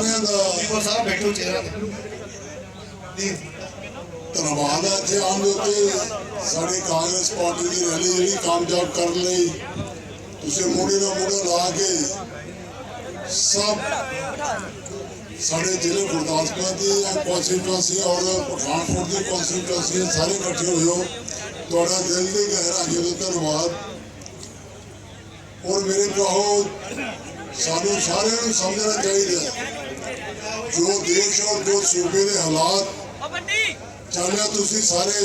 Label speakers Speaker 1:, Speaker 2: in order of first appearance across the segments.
Speaker 1: ਤੁਹਾਡਾ ਸਾਰਿਆਂ ਦਾ
Speaker 2: ਉਹ ਸਾਰਾ
Speaker 1: ਧੰਨਵਾਦ ਹੈ ਇੱਥੇ ਆਉਣ ਦੇ ਉੱਤੇ। ਸਾਡੀ ਕਾਂਗਰਸ ਪਾਰਟੀ ਦੀ ਰੈਲੀ ਜਿਹੜੀ ਕਾਮਯਾਬ ਕਰਨ ਲਈ ਤੁਸੀਂ ਮੋਢੇ ਨਾਲ ਮੋਢਾ ਲਾ ਕੇ ਸਭ ਸਾਡੇ ਜ਼ਿਲ੍ਹੇ ਗੁਰਦਾਸਪੁਰ ਦੀ ਕੌਂਸਟੀਟੂਐਂਸੀ ਔਰ ਪਠਾਨਕੋਟ ਦੀ ਕੌਂਸਟੀਟੂਐਂਸੀ ਸਾਰੇ ਇਕੱਠੇ ਹੋਏ ਹੋ। ਤੁਹਾਡਾ ਦਿਲ ਦੀ ਗਹਿਰਾਈਆਂ ਤੋਂ ਧੰਨਵਾਦ। ਔਰ ਮੇਰੇ ਭਰਾਓ ਸਾਨੂੰ ਸਾਰਿਆਂ ਨੂੰ ਸਮਝਣਾ ਚਾਹੀਦਾ ਜੋ ਦੇਸ਼ ਔਰ ਜੋ ਸੂਬੇ ਦੇ ਹਾਲਾਤ ਚੱਲਿਆ ਤੁਸੀਂ ਸਾਰੇ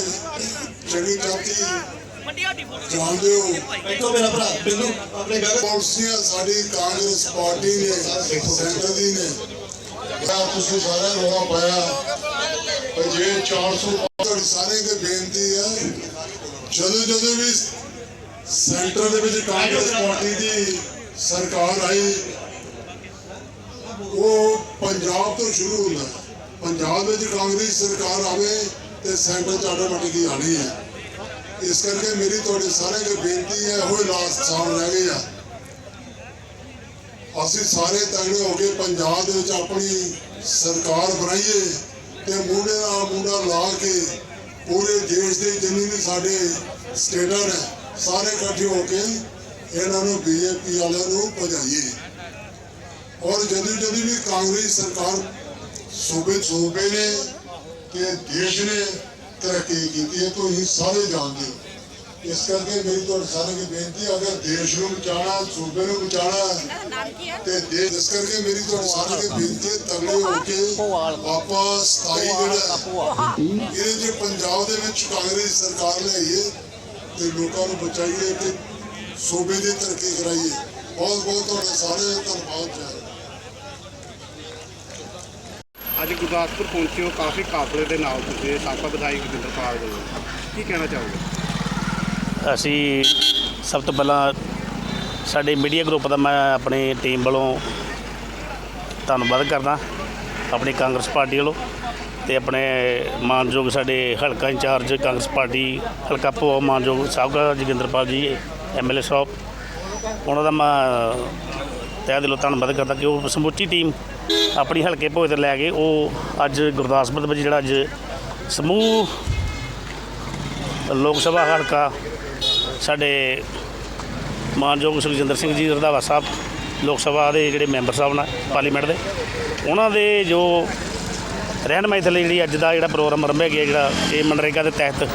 Speaker 1: ਚੰਗੀ
Speaker 3: ਫੋਟੋ
Speaker 1: ਜਾਣਦੇ ਹੋ।
Speaker 2: ਬੈਠੋ ਮੇਰਾ ਭਰਾ ਬਿੰਦੂ ਆਪਣੇ ਗੱਲ
Speaker 1: ਪਾਲਿਸੀਆਂ ਸਾਡੀ ਕਾਂਗਰਸ ਪਾਰਟੀ ਨੇ ਸੈਂਟਰ ਦੀ ਨੇ। ਤਾਂ ਤੁਸੀਂ ਸਾਰਿਆਂ ਰੋਣਾ ਪਾਇਆ ਜੇ 400 ਤੁਹਾਡੀ ਸਾਰੇ ਦੇ ਬੇਨਤੀ ਹੈ ਜਦੋਂ ਜਦੋਂ ਵੀ ਸੈਂਟਰ ਦੇ ਵਿੱਚ ਕਾਂਗਰਸ ਪਾਰਟੀ ਦੀ ਸਰਕਾਰ ਆਈ ਪੰਜਾਬ ਤੋਂ ਸ਼ੁਰੂ ਹੁੰਦਾ ਪੰਜਾਬ ਵਿੱਚ ਕਾਂਗਰਸ ਸਰਕਾਰ ਆਵੇ ਤੇ ਸੈਂਟਰ ਚ ਆਟੋਮੈਟਿਕਲੀ ਆਣੀ ਹੈ। ਇਸ ਕਰਕੇ ਮੇਰੀ ਤੁਹਾਡੇ ਸਾਰਿਆਂ ਦੇ ਬੇਨਤੀ ਹੈ ਹੋਏ ਲਾਸਟ ਸਾਲ ਰਹਿ ਗਏ ਆ। ਅਸੀਂ ਸਾਰੇ ਤਗੜੇ ਹੋ ਕੇ ਪੰਜਾਬ ਦੇ ਵਿੱਚ ਆਪਣੀ ਸਰਕਾਰ ਬਣਾਈਏ ਤੇ ਮੁੰਡੇ ਨਾਲ ਮੁੰਡਾ ਲਾ ਕੇ ਪੂਰੇ ਦੇਸ਼ ਦੇ ਜਿੰਨੇ ਵੀ ਸਾਡੇ ਸਟੇਟਰ ਹੈ ਸਾਰੇ ਇਕੱਠੇ ਹੋ ਕੇ ਇਹਨਾਂ ਨੂੰ ਬੀਜੇਪੀ ਵਾਲਿਆਂ ਨੂੰ ਭਜਾਈਏ। ਔਰ ਜਦੋਂ ਜਦੋਂ ਵੀ ਕਾਂਗਰਸ ਸਰਕਾਰ ਸੂਬੇ ਸੂਬੇ ਨੇ ਕਿ ਦੇਸ਼ ਨੇ ਤਰੱਕੀ ਕੀਤੀ ਹੈ ਤੁਸੀਂ ਸਾਰੇ ਜਾਣਦੇ ਹੋ। ਇਸ ਕਰਕੇ ਮੇਰੀ ਤੁਹਾਡੇ ਸਾਰਿਆਂ ਦੀ ਬੇਨਤੀ ਹੈ ਅਗਰ ਦੇਸ਼ ਨੂੰ ਬਚਾਉਣਾ ਸੂਬੇ ਨੂੰ
Speaker 3: ਹੈ
Speaker 1: ਤੇ ਦੇਸ਼ ਇਸ ਕਰਕੇ ਮੇਰੀ ਤੁਹਾਡੇ ਸਾਰਿਆਂ ਦੀ ਬੇਨਤੀ ਹੈ ਤਗੜੇ ਹੋ ਕੇ ਆਪਾਂ ਸਥਾਈ ਜਿਹੜਾ ਇਹ ਜੇ ਪੰਜਾਬ ਦੇ ਵਿੱਚ ਕਾਂਗਰਸ ਸਰਕਾਰ ਲਿਆਈਏ ਤੇ ਲੋਕਾਂ ਨੂੰ ਬਚਾਈਏ ਤੇ ਸੂਬੇ ਦੀ ਤਰੱਕੀ ਕਰਾਈਏ। ਬਹੁਤ ਬਹੁਤ ਤੁਹਾਡਾ ਸਾਰੇ ਧੰਨਵਾਦ ਹੈ
Speaker 4: ਅੱਜ ਗੁਰਦਾਸਪੁਰ ਪਹੁੰਚੇ ਹੋ, ਕਾਫੀ ਕਾਫਲੇ ਦੇ ਨਾਲ ਤੁਸੀਂ ਸਾਬਕਾ ਵਿਧਾਇਕ ਜਿੰਦਰਪਾਲ ਵੱਲੋਂ। ਕੀ ਕਹਿਣਾ ਚਾਹੋਗੇ?
Speaker 5: ਅਸੀਂ ਸਭ ਤੋਂ ਪਹਿਲਾਂ ਸਾਡੇ ਮੀਡੀਆ ਗਰੁੱਪ ਦਾ ਮੈਂ ਆਪਣੀ ਟੀਮ ਵੱਲੋਂ ਧੰਨਵਾਦ ਕਰਦਾ, ਆਪਣੀ ਕਾਂਗਰਸ ਪਾਰਟੀ ਵੱਲੋਂ ਤੇ ਆਪਣੇ ਮਾਨਯੋਗ ਸਾਡੇ ਹਲਕਾ ਇੰਚਾਰਜ ਕਾਂਗਰਸ ਪਾਰਟੀ, ਹਲਕਾ ਭੋ ਮਾਨਯੋਗ ਸਾਬਕਾ ਜੋਗਿੰਦਰਪਾਲ ਜੀ ਐਮਐਲਏ ਸਾਹਿਬ, ਉਹਨਾਂ ਦਾ ਮੈਂ ਤਹਿ ਦਿਲੋਂ ਧੰਨਵਾਦ ਕਰਦਾ ਕਿ ਉਹ ਸਮੁੱਚੀ ਟੀਮ ਆਪਣੀ ਹਲਕੇ ਭੋਏ ਤੇ ਲੈ ਕੇ ਉਹ ਅੱਜ ਗੁਰਦਾਸਪੁਰ ਦੇ ਵਿੱਚ ਜਿਹੜਾ ਅੱਜ ਸਮੂਹ ਲੋਕ ਸਭਾ ਹਲਕਾ ਸਾਡੇ ਮਾਨਯੋਗ ਸੁਖਜਿੰਦਰ ਸਿੰਘ ਜੀ ਰੰਧਾਵਾ ਸਾਹਿਬ, ਲੋਕ ਸਭਾ ਦੇ ਜਿਹੜੇ ਮੈਂਬਰ ਸਾਹਿਬ ਨੇ ਪਾਰਲੀਮੈਂਟ ਦੇ, ਉਹਨਾਂ ਦੇ ਜੋ ਰਹਿਨਮਾਈ ਥੱਲੇ ਜਿਹੜੀ ਅੱਜ ਦਾ ਜਿਹੜਾ ਪ੍ਰੋਗਰਾਮ ਆਰੰਭਿਆ ਗਿਆ ਜਿਹੜਾ ਇਹ ਮਨਰੇਗਾ ਦੇ ਤਹਿਤ,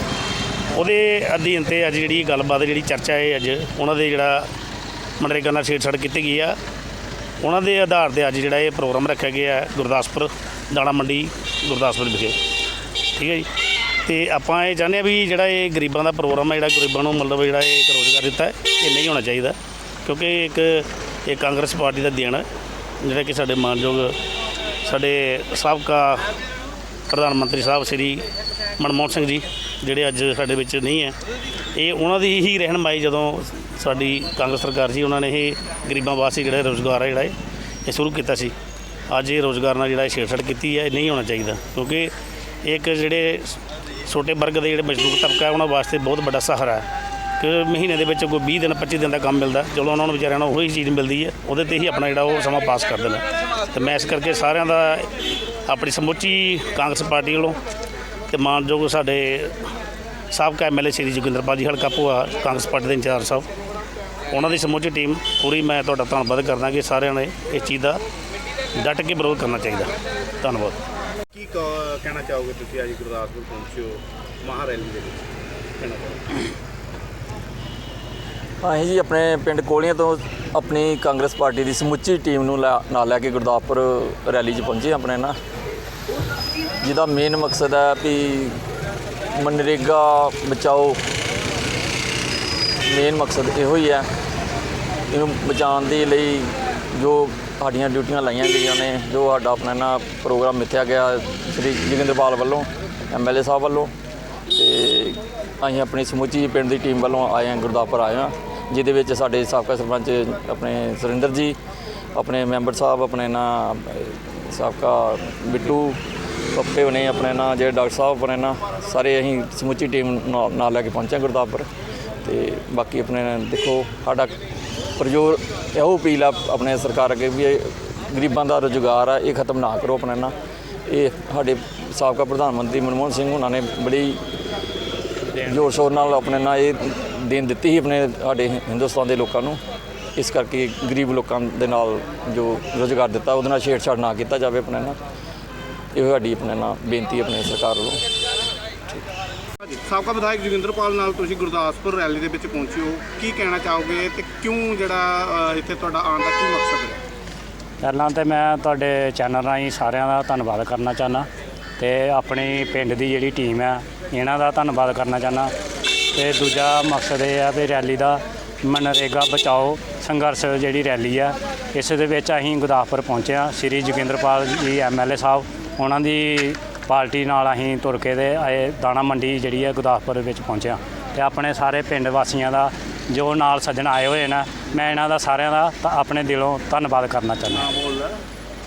Speaker 5: ਉਹਦੇ ਅਧੀਨ ਤੇ ਅੱਜ ਜਿਹੜੀ ਗੱਲਬਾਤ, ਜਿਹੜੀ ਚਰਚਾ ਹੈ ਅੱਜ ਉਹਨਾਂ ਦੇ ਜਿਹੜਾ ਮਨਰੇਗਾ ਨਾਲ ਛੇੜਛਾੜ ਕੀਤੀ ਗਈ ਆ। ਉਹਨਾਂ ਦੇ ਆਧਾਰ ਤੇ ਅੱਜ ਜਿਹੜਾ ਇਹ ਪ੍ਰੋਗਰਾਮ ਰੱਖਿਆ ਗਿਆ ਹੈ, ਗੁਰਦਾਸਪੁਰ, ਦਾਣਾ ਮੰਡੀ, ਗੁਰਦਾਸਪੁਰ ਵਿਖੇ। ਠੀਕ ਹੈ ਜੀ? ਤੇ ਆਪਾਂ ਇਹ ਚਾਹੁੰਦੇ ਹਾਂ ਵੀ ਜਿਹੜਾ ਇਹ ਗਰੀਬਾਂ ਦਾ ਪ੍ਰੋਗਰਾਮ ਹੈ, ਜਿਹੜਾ ਗਰੀਬਾਂ ਨੂੰ ਮਤਲਬ ਜਿਹੜਾ ਇਹ ਇੱਕ ਰੋਜ਼ਗਾਰ ਦਿੱਤਾ ਹੈ, ਇਹ ਨਹੀਂ ਹੋਣਾ ਚਾਹੀਦਾ। ਕਿਉਂਕਿ ਇੱਕ, ਇਹ ਕਾਂਗਰਸ ਪਾਰਟੀ ਦਾ ਦੇਣ ਹੈ, ਜਿਹੜਾ ਕਿ ਸਾਡੇ ਮਾਨਯੋਗ ਸਾਡੇ ਸਾਬਕਾ ਪ੍ਰਧਾਨ ਮੰਤਰੀ ਸਾਹਿਬ ਸ੍ਰੀ ਮਨਮੋਹਨ ਸਿੰਘ ਜੀ, ਜਿਹੜੇ ਅੱਜ ਸਾਡੇ ਵਿੱਚ ਨਹੀਂ ਹੈ। ਇਹ ਉਹਨਾਂ ਦੀ ਹੀ ਰਹਿਨਮਾਈ ਜਦੋਂ ਸਾਡੀ ਕਾਂਗਰਸ ਸਰਕਾਰ ਸੀ, ਉਹਨਾਂ ਨੇ ਇਹ ਗਰੀਬਾਂ ਵਾਸਤੇ ਜਿਹੜਾ ਰੋਜ਼ਗਾਰ ਹੈ ਜਿਹੜਾ ਇਹ ਸ਼ੁਰੂ ਕੀਤਾ ਸੀ। ਅੱਜ ਇਹ ਰੋਜ਼ਗਾਰ ਨਾਲ ਜਿਹੜਾ ਇਹ ਛੇੜਛਾੜ ਕੀਤੀ ਹੈ, ਇਹ ਨਹੀਂ ਹੋਣਾ ਚਾਹੀਦਾ, ਕਿਉਂਕਿ ਇੱਕ ਜਿਹੜੇ ਛੋਟੇ ਵਰਗ ਦੇ ਜਿਹੜੇ ਮਜ਼ਦੂਰ ਤਬਕਾ ਹੈ, ਉਹਨਾਂ ਵਾਸਤੇ ਬਹੁਤ ਵੱਡਾ ਸਹਾਰਾ ਹੈ। ਕਿ ਮਹੀਨੇ ਦੇ ਵਿੱਚ ਕੋਈ 20 ਦਿਨ 25 ਦਿਨ ਦਾ ਕੰਮ ਮਿਲਦਾ, ਚਲੋ ਉਹਨਾਂ ਨੂੰ ਵਿਚਾਰਿਆਂ ਨੂੰ ਉਹੀ ਚੀਜ਼ ਮਿਲਦੀ ਹੈ, ਉਹਦੇ ਤੇ ਹੀ ਆਪਣਾ ਜਿਹੜਾ ਉਹ ਸਮਾਂ ਪਾਸ ਕਰ ਨੇ। ਤੇ ਮੈਂ ਇਸ ਕਰਕੇ ਸਾਰਿਆਂ ਦਾ ਆਪਣੀ ਸਮੁੱਚੀ ਕਾਂਗਰਸ ਪਾਰਟੀ ਵੱਲੋਂ ਤੇ ਮਾਨਯੋਗ ਸਾਡੇ ਸਾਬਕਾ ਐਮਐਲਏ ਸ੍ਰੀ ਜੋਗਿੰਦਰਪਾਲ ਜੀ ਹਲਕਾ ਭੂਆ ਕਾਂਗਰਸ ਪਾਰਟੀ ਦੇ ਇੰਚਾਰਜ ਸਾਹਿਬ। ਉਹਨਾਂ ਦੀ ਸਮੁੱਚੀ ਟੀਮ ਪੂਰੀ ਮੈਂ ਤੁਹਾਡਾ ਧੰਨਵਾਦ ਕਰਦਾ ਕਿ ਸਾਰਿਆਂ ਨੇ ਇਸ ਚੀਜ਼ ਦਾ ਡਟ ਕੇ ਵਿਰੋਧ ਕਰਨਾ ਚਾਹੀਦਾ। ਧੰਨਵਾਦ।
Speaker 4: ਕੀ ਕਹਿਣਾ ਚਾਹੋਗੇ ਤੁਸੀਂ ਅੱਜ ਗੁਰਦਾਸਪੁਰ ਪਹੁੰਚੇ ਹੋ ਮਹਾ ਰੈਲੀ ਦੇ ਵਿੱਚ?
Speaker 6: ਅਸੀਂ ਜੀ ਆਪਣੇ ਪਿੰਡ ਕੋਲੀਆਂ ਤੋਂ ਆਪਣੀ ਕਾਂਗਰਸ ਪਾਰਟੀ ਦੀ ਸਮੁੱਚੀ ਟੀਮ ਨੂੰ ਲੈ- ਨਾਲ ਲੈ ਕੇ ਗੁਰਦਾਸਪੁਰ ਰੈਲੀ 'ਚ ਪਹੁੰਚੇ ਆਪਣੇ ਨਾ ਜਿਹਦਾ ਮੇਨ ਮਕਸਦ ਹੈ ਵੀ ਮਨਰੇਗਾ ਬਚਾਓ। ਮੇਨ ਮਕਸਦ ਇਹੋ ਹੀ ਹੈ। ਇਹਨੂੰ ਬਚਾਉਣ ਦੇ ਲਈ ਜੋ ਸਾਡੀਆਂ ਡਿਊਟੀਆਂ ਲਾਈਆਂ ਗਈਆਂ ਨੇ, ਜੋ ਸਾਡਾ ਆਪਣਾ ਨਾ ਪ੍ਰੋਗਰਾਮ ਮਿੱਥਿਆ ਗਿਆ ਸ੍ਰੀ ਜੋਗਿੰਦਰਪਾਲ ਵੱਲੋਂ ਐਮਐਲਏ ਸਾਹਿਬ ਵੱਲੋਂ, ਤੇ ਅਸੀਂ ਆਪਣੀ ਸਮੁੱਚੀ ਪਿੰਡ ਦੀ ਟੀਮ ਵੱਲੋਂ ਆਏ ਹਾਂ, ਗੁਰਦਾਸਪੁਰ ਆਏ ਹਾਂ, ਜਿਹਦੇ ਵਿੱਚ ਸਾਡੇ ਸਾਬਕਾ ਸਰਪੰਚ ਆਪਣੇ ਸੁਰਿੰਦਰ ਜੀ, ਆਪਣੇ ਮੈਂਬਰ ਸਾਹਿਬ, ਆਪਣੇ ਨਾ ਸਾਬਕਾ ਬਿੱਟੂ ਪੱਪੇ ਬਣੇ ਆਪਣੇ ਨਾਲ ਜਿਹੜੇ ਡਾਕਟਰ ਸਾਹਿਬ ਆਪਣੇ ਨਾਲ ਸਾਰੇ ਅਸੀਂ ਸਮੁੱਚੀ ਟੀਮ ਨਾਲ ਨਾਲ ਲੈ ਕੇ ਪਹੁੰਚੇ ਗੁਰਦਾਸਪੁਰ। ਤੇ ਬਾਕੀ ਆਪਣੇ ਦੇਖੋ, ਸਾਡਾ ਪ੍ਰਜੋਰ ਇਹੋ ਅਪੀਲ ਆ ਆਪਣੇ ਸਰਕਾਰ ਅੱਗੇ ਵੀ ਇਹ ਗਰੀਬਾਂ ਦਾ ਰੁਜ਼ਗਾਰ ਆ, ਇਹ ਖਤਮ ਨਾ ਕਰੋ ਆਪਣੇ ਨਾਲ ਇਹ ਸਾਡੇ ਸਾਬਕਾ ਪ੍ਰਧਾਨ ਮੰਤਰੀ ਮਨਮੋਹਨ ਸਿੰਘ ਉਹਨਾਂ ਨੇ ਬੜੀ ਜ਼ੋਰ ਸ਼ੋਰ ਨਾਲ ਆਪਣੇ ਨਾਲ ਇਹ ਦੇਣ ਦਿੱਤੀ ਸੀ ਆਪਣੇ ਸਾਡੇ ਹਿੰਦੁਸਤਾਨ ਦੇ ਲੋਕਾਂ ਨੂੰ। ਇਸ ਕਰਕੇ ਗਰੀਬ ਲੋਕਾਂ ਦੇ ਨਾਲ ਜੋ ਰੁਜ਼ਗਾਰ ਦਿੱਤਾ, ਉਹਦੇ ਨਾਲ ਛੇੜਛਾੜ ਨਾ ਕੀਤਾ ਜਾਵੇ ਆਪਣੇ ਨਾਲ ਇਹ ਸਾਡੀ ਆਪਣੇ ਨਾਲ ਬੇਨਤੀ ਹੈ ਆਪਣੇ ਸਰਕਾਰ ਵੱਲੋਂ।
Speaker 4: ਭਾਜੀ ਸਾਬਕਾ ਵਿਧਾਇਕ ਜੋਗਿੰਦਰਪਾਲ ਨਾਲ ਤੁਸੀਂ ਗੁਰਦਾਸਪੁਰ ਰੈਲੀ ਦੇ ਵਿੱਚ ਪਹੁੰਚੇ ਹੋ। ਕੀ ਕਹਿਣਾ ਚਾਹੋਗੇ ਤੇ ਕਿਉਂ ਜਿਹੜਾ ਅ, ਇੱਥੇ ਤੁਹਾਡਾ ਆਉਣ ਦਾ ਕੀ ਮਕਸਦ ਹੈ?
Speaker 7: ਪਹਿਲਾਂ ਤੇ ਮੈਂ ਤੁਹਾਡੇ ਚੈਨਲ ਰਾਹੀਂ ਸਾਰਿਆਂ ਦਾ ਧੰਨਵਾਦ ਕਰਨਾ ਚਾਹਨਾ ਤੇ ਆਪਣੀ ਪਿੰਡ ਦੀ ਜਿਹੜੀ ਟੀਮ ਹੈ ਇਹਨਾਂ ਦਾ ਧੰਨਵਾਦ ਕਰਨਾ ਚਾਹਨਾ ਤੇ ਦੂਜਾ ਮਕਸਦ ਇਹ ਹੈ ਵੀ ਰੈਲੀ ਦਾ ਮਨਰੇਗਾ ਬਚਾਓ ਸੰਘਰਸ਼ ਜਿਹੜੀ ਰੈਲੀ ਹੈ ਇਸ ਦੇ ਵਿੱਚ ਅਸੀਂ ਗੁਰਦਾਸਪੁਰ ਪਹੁੰਚੇ ਹਾਂ। ਸ਼੍ਰੀ ਜੋਗਿੰਦਰਪਾਲ ਜੀ ਐਮਐਲਏ ਸਾਹਿਬ ਉਹਨਾਂ ਦੀ ਪਾਰਟੀ ਨਾਲ ਅਸੀਂ ਤੁਰ ਕੇ ਤੇ ਆਏ ਦਾਣਾ ਮੰਡੀ ਜਿਹੜੀ ਹੈ ਗੁਰਦਾਸਪੁਰ ਵਿੱਚ ਪਹੁੰਚੇ ਹਾਂ ਤੇ ਆਪਣੇ ਸਾਰੇ ਪਿੰਡ ਵਾਸੀਆਂ ਦਾ ਜੋ ਨਾਲ ਸੱਜਣ ਆਏ ਹੋਏ ਨੇ ਮੈਂ ਇਹਨਾਂ ਦਾ ਸਾਰਿਆਂ ਦਾ ਤਾਂ ਆਪਣੇ ਦਿਲੋਂ ਧੰਨਵਾਦ ਕਰਨਾ ਚਾਹੁੰਦਾ।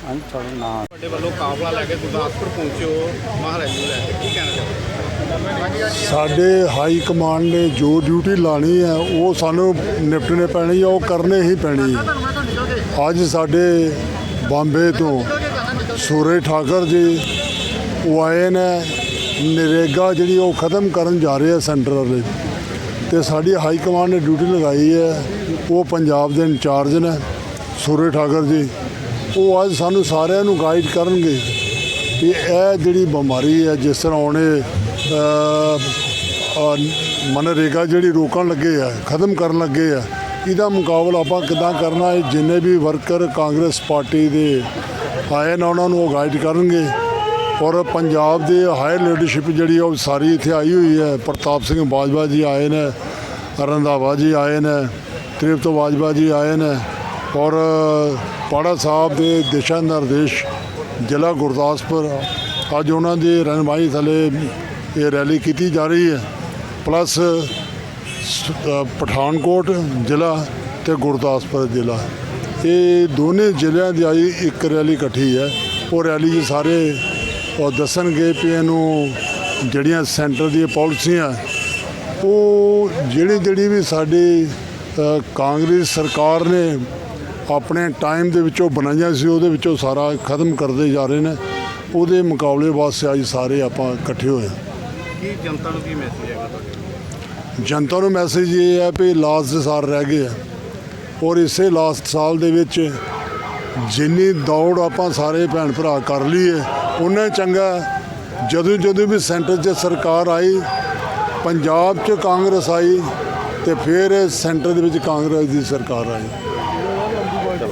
Speaker 7: ਹਾਂ ਚਲੋ ਨਾ
Speaker 4: ਤੁਹਾਡੇ ਵੱਲੋਂ ਕਾਫਲਾ ਲੈ ਕੇ ਗੁਰਦਾਸਪੁਰ ਪਹੁੰਚੇ ਹੋ ਮਹਾਰਾਜ ਨੂੰ ਲੈ ਕੇ ਕੀ ਕਹਿਣਾ ਚਾਹੋਗੇ?
Speaker 1: ਸਾਡੇ ਹਾਈ ਕਮਾਂਡ ਨੇ ਜੋ ਡਿਊਟੀ ਲਾਣੀ ਹੈ ਉਹ ਸਾਨੂੰ ਨਿਪਟਣੇ ਪੈਣੀ ਹੈ ਉਹ ਕਰਨੇ ਹੀ ਪੈਣੀ। ਹੈ ਅੱਜ ਸਾਡੇ ਬੰਬੇ ਤੋਂ ਸੂਰਜ ਠਾਕਰ ਜੀ, ਉਹ ਆਏ ਨੇ, ਨਰੇਗਾ ਜਿਹੜੀ ਉਹ ਖਤਮ ਕਰਨ ਜਾ ਰਹੇ ਆ ਸੈਂਟਰ ਵਾਲੇ। ਤੇ ਸਾਡੀ ਹਾਈ ਕਮਾਂਡ ਨੇ ਡਿਊਟੀ ਲਗਾਈ ਹੈ, ਉਹ ਪੰਜਾਬ ਦੇ ਇੰਚਾਰਜ ਨੇ, ਸੂਰਜ ਠਾਕਰ ਜੀ। ਉਹ ਅੱਜ ਸਾਨੂੰ ਸਾਰਿਆਂ ਨੂੰ ਗਾਈਡ ਕਰਨਗੇ ਕਿ ਇਹ ਜਿਹੜੀ ਬਿਮਾਰੀ ਹੈ, ਜਿਸ ਤਰ੍ਹਾਂ ਉਹਨੇ ਮਨਰੇਗਾ ਜਿਹੜੀ ਰੋਕਣ ਲੱਗੇ ਆ, ਖਤਮ ਕਰਨ ਲੱਗੇ ਆ, ਇਹਦਾ ਮੁਕਾਬਲਾ ਆਪਾਂ ਕਿੱਦਾਂ ਕਰਨਾ ਹੈ? ਜਿੰਨੇ ਵੀ ਵਰਕਰ ਕਾਂਗਰਸ ਪਾਰਟੀ ਦੇ ਆਏ ਨੇ ਉਹਨਾਂ ਨੂੰ ਉਹ ਗਾਈਡ ਕਰਨਗੇ। ਔਰ ਪੰਜਾਬ ਦੀ ਹਾਇਰ ਲੀਡਰਸ਼ਿਪ ਜਿਹੜੀ ਉਹ ਸਾਰੀ ਇੱਥੇ ਆਈ ਹੋਈ ਹੈ। ਪ੍ਰਤਾਪ ਸਿੰਘ ਬਾਜਵਾ ਜੀ ਆਏ ਨੇ, ਰੰਧਾਵਾ ਜੀ ਆਏ ਨੇ, ਤ੍ਰਿਪਤ ਬਾਜਵਾ ਜੀ ਆਏ ਨੇ। ਔਰ ਪਾੜਾ ਸਾਹਿਬ ਦੇ ਦਿਸ਼ਾ ਨਿਰਦੇਸ਼ ਜ਼ਿਲ੍ਹਾ ਗੁਰਦਾਸਪੁਰ, ਅੱਜ ਉਹਨਾਂ ਦੀ ਰਹਿਨਮਾਈ ਥੱਲੇ ਇਹ ਰੈਲੀ ਕੀਤੀ ਜਾ ਰਹੀ ਹੈ। ਪਲੱਸ ਪਠਾਨਕੋਟ ਜ਼ਿਲ੍ਹਾ ਤੇ ਗੁਰਦਾਸਪੁਰ ਜ਼ਿਲ੍ਹਾ। ਇਹ ਦੋਨੇ ਜ਼ਿਲ੍ਹਿਆਂ ਦੀ ਆਈ ਇੱਕ ਰੈਲੀ ਇਕੱਠੀ ਹੈ। ਉਹ ਰੈਲੀ 'ਚ ਸਾਰੇ ਉਹ ਦੱਸਣਗੇ ਵੀ ਇਹਨੂੰ ਜਿਹੜੀਆਂ ਸੈਂਟਰ ਦੀਆਂ ਪਾਲਿਸੀਆਂ ਉਹ ਜਿਹੜੀ ਜਿਹੜੀ ਵੀ ਸਾਡੀ ਕਾਂਗਰਸ ਸਰਕਾਰ ਨੇ ਆਪਣੇ ਟਾਈਮ ਦੇ ਵਿੱਚੋਂ ਬਣਾਈਆਂ ਸੀ ਉਹਦੇ ਵਿੱਚੋਂ ਸਾਰਾ ਖਤਮ ਕਰਦੇ ਜਾ ਰਹੇ ਨੇ। ਉਹਦੇ ਮੁਕਾਬਲੇ ਵਾਸਤੇ ਅੱਜ ਸਾਰੇ ਆਪਾਂ ਇਕੱਠੇ ਹੋਏ ਹਾਂ।
Speaker 4: ਕੀ ਜਨਤਾ ਨੂੰ ਕੀ ਮੈਸੇਜ ਹੈਗਾ ਤੁਹਾਡੇ?
Speaker 1: ਜਨਤਾ ਨੂੰ ਮੈਸੇਜ ਇਹ ਹੈ ਵੀ ਲਾਸਟ ਸਾਲ ਰਹਿ ਗਏ ਆ। ਔਰ ਇਸੇ ਲਾਸਟ ਸਾਲ ਦੇ ਵਿੱਚ ਜਿੰਨੀ ਦੌੜ ਆਪਾਂ ਸਾਰੇ ਭੈਣ ਭਰਾ ਕਰ ਲਈਏ, ਉਹਨਾਂ ਚੰਗਾ ਜਦੋਂ ਜਦੋਂ ਵੀ ਸੈਂਟਰ 'ਚ ਸਰਕਾਰ ਆਈ, ਪੰਜਾਬ 'ਚ ਕਾਂਗਰਸ ਆਈ ਤੇ ਫਿਰ ਸੈਂਟਰ ਦੇ ਵਿੱਚ ਕਾਂਗਰਸ ਦੀ ਸਰਕਾਰ ਆਈ।